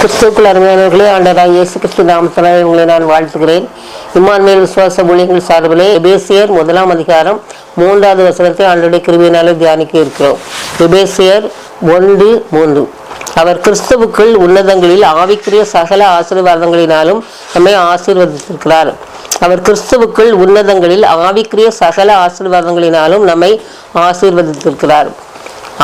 கிறிஸ்துக்குள் அருமையானவர்களே ஆண்டராக இயேசு கிறிஸ்து நாமத்தினால் உங்களை நான் வாழ்த்துகிறேன். இம்மான்மேல் விசுவாச ஊழியர்கள் சார்பிலே எபேசியர் முதலாம் அதிகாரம் மூன்றாவது வசனத்தை ஆண்டுடைய கிருவியினாலே தியானிக்க இருக்கிறோம். எபேசியர் ஒன்று மூன்று. அவர் கிறிஸ்துவுக்குள் உன்னதங்களில் ஆவிக்குரிய சகல ஆசீர்வாதங்களினாலும் நம்மை ஆசீர்வதித்திருக்கிறார். அவர் கிறிஸ்துவுக்குள் உன்னதங்களில் ஆவிக்குரிய சகல ஆசீர்வாதங்களினாலும் நம்மை ஆசீர்வதித்திருக்கிறார்.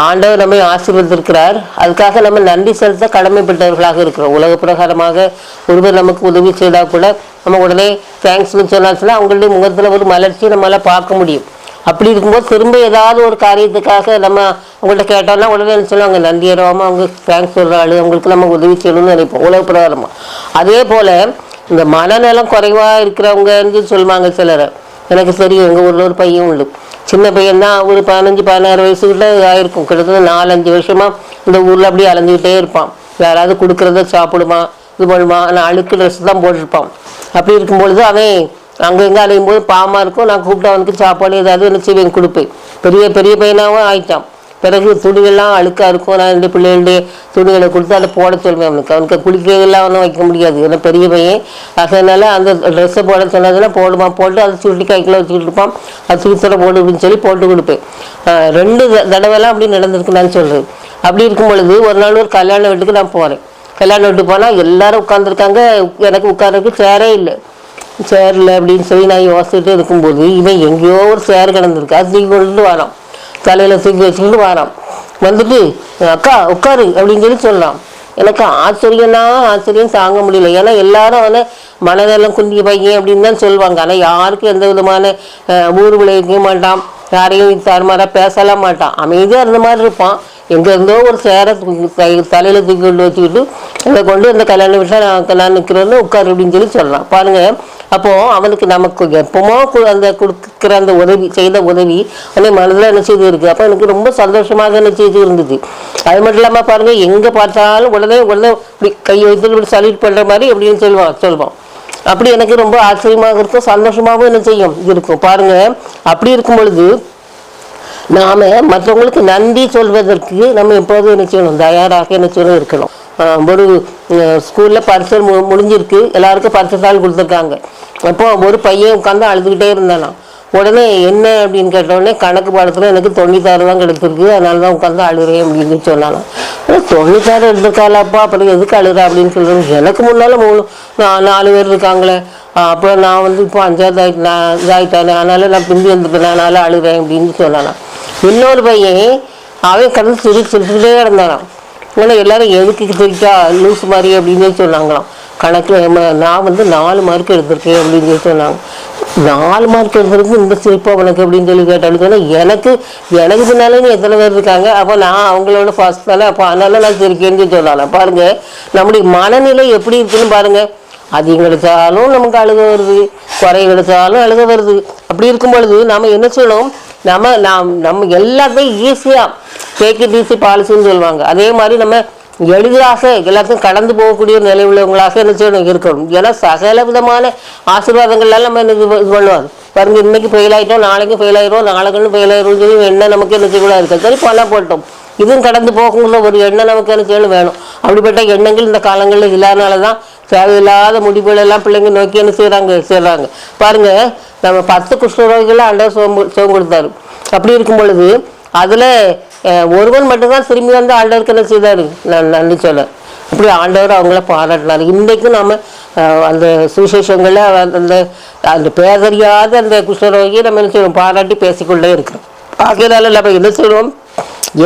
ஆண்டவர் நம்மை ஆசீர்வதித்திருக்கிறார். அதுக்காக நம்ம நன்றி செலுத்த கடமைப்பட்டவர்களாக இருக்கிறோம். உலக பிரகாரமாக ஒருவர் நமக்கு உதவி செய்தால் கூட நம்ம உடனே தேங்க்ஸ்னு சொன்னாச்சுன்னா அவங்களுடைய முகத்தில் ஒரு மலர்ச்சியை நம்மளால் பார்க்க முடியும். அப்படி இருக்கும்போது திரும்ப ஏதாவது ஒரு காரியத்துக்காக நம்ம அவங்கள்ட்ட கேட்டோம்னா உடனே என்ன சொல்லுவாங்க? நன்றி அவங்க தேங்க்ஸ் சொல்கிற ஆள் அவங்களுக்கு நம்ம உதவி செய்யணும்னு நினைப்போம். உலக பிரகாரமாக அதே போல் இந்த மனநலம் குறைவாக இருக்கிறவங்கன்னு சொல்லுவாங்க சிலர். எனக்கு தெரியும் எங்கள் ஊரில் ஒரு பையன் உண்டு. சின்ன பையன்தான் ஒரு பதினஞ்சு பதினாறு வயசுக்கிட்ட ஆயிருக்கும் கிட்டத்தட்ட நாலஞ்சு வருஷமா இந்த ஊரில் அப்படியே அலைஞ்சிக்கிட்டே இருப்பான். யாராவது கொடுக்குறத சாப்பிடுவான் இது பண்ணுவான் ஆனால் அழுக்கு ட்ரெஸ் தான் போட்டிருப்பான். அப்படி இருக்கும் பொழுது அவன் அங்கே எங்கே அலையும் போது பாமா இருக்கும். நான் கூப்பிட்டு அவனுக்கு சாப்பாடு ஏதாவது என்ன செய்வேன் கொடுப்பேன். பெரிய பெரிய பையனாகவும் ஆயிட்டான். பிறகு துணிகள்லாம் அழுக்காக இருக்கும். நான் ரெண்டு பிள்ளைகளுடைய துணிகளை கொடுத்து அதை போட சொல்வேன் அவனுக்கு. அவனுக்கு குளிக்கிறதெல்லாம் ஒன்றும் வைக்க முடியாது. ஏன்னா பெரிய பையன். அதனால அந்த ட்ரெஸ்ஸை போட சொன்னதுன்னா போடுவான். போட்டு அதை சுருட்டி கைக்கில் வச்சுக்கிட்டு இருப்பான். அது சுத்தர போடு அப்படின்னு சொல்லி போட்டு கொடுப்பேன். ரெண்டு த- தடவைலாம் அப்படி நடந்திருக்கு நான் சொல்கிறேன் அப்படி இருக்கும் பொழுது ஒரு நாள் ஒரு கல்யாண வீட்டுக்கு நான் போகிறேன் கல்யாண வீட்டுக்கு போனால் எல்லாரும் உட்காந்துருக்காங்க எனக்கு உட்கார்றதுக்கு சேரே இல்லை. சேரில் அப்படின்னு சொல்லி நான் யோசிச்சுட்டு இருக்கும்போது இவன் எங்கேயோ ஒரு சேர் கிடந்திருக்கு. அது நீங்கள் கொண்டு வரான் தலையில் தூக்கி வச்சுக்கிட்டு வாராம் வந்துட்டு அக்கா உட்காரு அப்படின்னு சொல்லி சொல்லலாம் எனக்கு ஆச்சரியம்னா ஆச்சரியம் தாங்க முடியல. ஏன்னா எல்லாரும் அவனை மனநலம் குந்திய பையன் அப்படின்னு தான் சொல்லுவாங்க. ஆனால் யாருக்கும் எந்த விதமான ஊர் விளைவிக்க மாட்டான். யாரையும் தருமாறா பேசலாம் மாட்டான். அமைதியாக இருந்த மாதிரி இருப்பான். எங்கேருந்தோ ஒரு சேரை தலையில் தை- தூக்கி கொண்டு வச்சுக்கிட்டு இதை கொண்டு இந்த கல்யாண வீட்டில் நான் நான் நிற்கிறேன்னு உட்காரு அப்படின்னு சொல்லி சொல்லலாம் பாருங்கள் அப்போது அவனுக்கு நமக்கு எப்போமோ கு- அந்த கொடுக்குற அந்த உதவி செய்த உதவி அவனை மனதில் என்ன செய்து இருக்குது அப்போ எனக்கு ரொம்ப சந்தோஷமாக என்ன செய்து இருந்தது. அது மட்டும் இல்லாமல் பாருங்கள் எங்கே பார்த்தாலும் உடனே உடனே இப்படி கை வைத்து இப்படி சல்யூட் பண்ணுற மாதிரி எப்படின்னு சொல்லுவான் சொல்லுவான். அப்படி எனக்கு ரொம்ப ஆச்சரியமாக இருக்கும் சந்தோஷமாகவும் என்ன செய்யும்? இருக்கும். பாருங்கள் அப்படி இருக்கும் பொழுது நாம் மற்றவங்களுக்கு நன்றி சொல்வதற்கு நம்ம எப்போதும் என்ன செய்யணும்? தயாராக என்ன செய்யணும்? இருக்கணும். ஒரு ஸ்கூலில் பரிசல் மு முடிஞ்சிருக்கு. எல்லாருக்கும் பரிசல் கொடுத்துருக்காங்க. அப்போது ஒரு பையன் உட்காந்து அழுதுகிட்டே இருந்தானா? உடனே என்ன அப்படின்னு கேட்டவுடனே கணக்கு பாடத்தில் எனக்கு தொண்ணூத்தாறு தான் கிடைச்சிருக்கு. அதனால தான் உட்காந்து அழுகிறேன் அப்படின்னு சொன்னானா. தொண்ணூத்தாறு எடுத்துருக்காளாப்பா அப்புறம் எதுக்கு அழுற? அப்படின்னு சொல்லுவாங்க எனக்கு முன்னால் மூணு நான் நாலு பேர் இருக்காங்களே. அப்போ அப்புறம் நான் வந்து இப்போ அஞ்சாவது ஆகி நான் இதாயிட்டானே. அதனால் நான் பிந்தி வந்துட்டேன். அதனால் அழுகிறேன் அப்படின்னு சொன்னானா. இன்னொரு பையன் அவன் கடந்து சிரி சிரிச்சுட்டே கிடந்தானாம். ஆனால் எல்லாரும் எதுக்கு தெரிக்கா லூஸ் மாதிரி அப்படின்னு சொல்லி சொன்னாங்களாம் கணக்கு நான் வந்து நாலு மார்க் எடுத்திருக்கேன் அப்படின்னு சொல்லி சொன்னாங்க. நாலு மார்க் எடுத்திருக்கு இந்த சிரிப்பு உனக்கு அப்படின்னு சொல்லி கேட்டாலும் எனக்கு எனக்கு பின்னாலே எத்தனை பேர் இருக்காங்க? அப்போ நான் அவங்களோட ஃபர்ஸ்ட் தானே அப்போ அதனால நான் சிரிக்கேன்னு சொல்லி சொல்லலாம் பாருங்கள் நம்முடைய மனநிலை எப்படி இருக்குன்னு பாருங்கள் அதிகம் கிடைச்சாலும் நமக்கு அழுக வருது. குறை கிடைச்சாலும் அழுக வருது. அப்படி இருக்கும் பொழுது நாம் என்ன சொல்லணும் நம்ம நாம் நம்ம எல்லாத்தையும் ஈஸியாக டேக் இட் ஈஸி பாலிசின்னு சொல்லுவாங்க. அதே மாதிரி நம்ம எளிதாக எல்லாத்தையும் கடந்து போகக்கூடிய நிலை உள்ளவங்களாக என்ன செய்யணும்? இருக்கணும். ஏன்னா சகல விதமான ஆசீர்வாதங்கள்லாம் நம்ம என்ன இது பண்ணுவாங்க? பாருங்க இன்னைக்கு ஃபெயில் ஆகிட்டோம் நாளைக்கு ஃபெயில் ஆயிரும் நாளைக்கு ஃபெயில் ஆயிரும் சொல்லி எண்ணம் நமக்கு என்ன செய்யக்கூடாது இருக்கா? சரி பணம் போட்டோம். இதுவும் கடந்து போகணும்னு ஒரு எண்ணம் நமக்கு என்ன செய்யணும்? வேணும். அப்படிப்பட்ட எண்ணங்கள் இந்த காலங்களில் இல்லாதனால தான் தேவையில்லாத முடிவுகளெல்லாம் பிள்ளைங்க நோக்கி என்ன செய்கிறாங்க செய்கிறாங்க பாருங்க நம்ம பத்து குஷ்டரோகிகளை ஆண்டவர் சோம்பு சோம் கொடுத்தாரு. அப்படி இருக்கும் பொழுது அதில் ஒருவன் மட்டும்தான் திரும்பி வந்து ஆண்டவருக்கு என்ன செய்தார்? நான் நன்றி சொல்ல. அப்படி ஆண்டவர் அவங்கள பாராட்டினார். இன்றைக்கும் நம்ம அந்த சுவிசேஷங்களில் அந்த அந்த பேதறியாத அந்த குஷ்ணரோகியை நம்ம என்ன செய்வோம் பாராட்டி பேசிக்கொண்டே இருக்கிறோம். ஆகையினால நம்ம என்ன செய்வோம்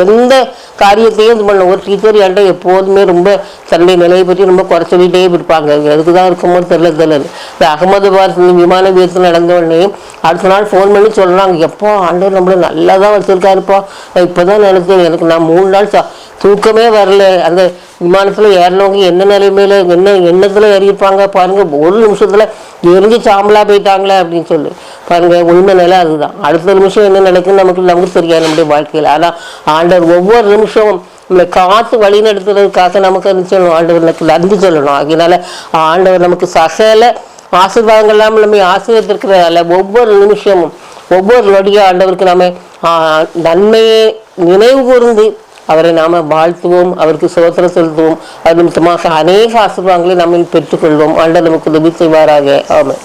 எந்த காரியத்தையும் இது பண்ண ஒரு டீச்சர் என்கிட்ட எப்போதுமே ரொம்ப தன்னுடைய நிலையை பற்றி ரொம்ப குறை சொல்லிகிட்டே இருப்பாங்க. எதுக்கு தான் இருக்குமோ தெரியல தெரியல. இந்த அகமதாபாத் விமான விபத்து நடந்த உடனே அடுத்த நாள் ஃபோன் பண்ணி சொல்கிறாங்க எப்போ ஆண்டவர் நம்மளை நல்லா தான் வச்சுருக்காருப்பா. இப்போ தான் எனக்கு எனக்கு நான் மூணு நாள் சா தூக்கமே வரல. அந்த விமானத்தில் ஏறினவங்க என்ன நிலைமையில என்ன எண்ணத்தில் ஏறியிருப்பாங்க பாருங்கள் ஒரு நிமிஷத்தில் எரிஞ்சு சாம்பலாக போயிட்டாங்களே அப்படின்னு சொல்லி. பாருங்க உண்மை நிலை அதுதான். அடுத்த நிமிஷம் என்ன நடக்குன்னு நமக்கு நமக்கு தெரியாது நம்முடைய வாழ்க்கையில். ஆனால் ஆண்டவர் ஒவ்வொரு நிமிஷமும் நம்மளை காத்து வழி நடத்துறதுக்காக நமக்கு என்ன சொல்லணும்? ஆண்டவர்களுக்கு நன்றி சொல்லணும். அதனால ஆண்டவர் நமக்கு சகல ஆசீர்வாதங்கள்லாம் நம்ம நம்மை ஆசீர்வதிக்கிறதால ஒவ்வொரு நிமிஷமும் ஒவ்வொரு நொடியும் ஆண்டவருக்கு நம்ம நன்மையை நினைவு கூர்ந்து அவரை நாம வாழ்த்துவோம் அவருக்கு சோதனை செலுத்துவோம். அது நிமித்தமாக அநேக ஆசீர்வாதங்களை நம்ம பெற்றுக்கொள்வோம். ஆண்டவர் நமக்கு உதவி செய்வாராக. ஆமாம்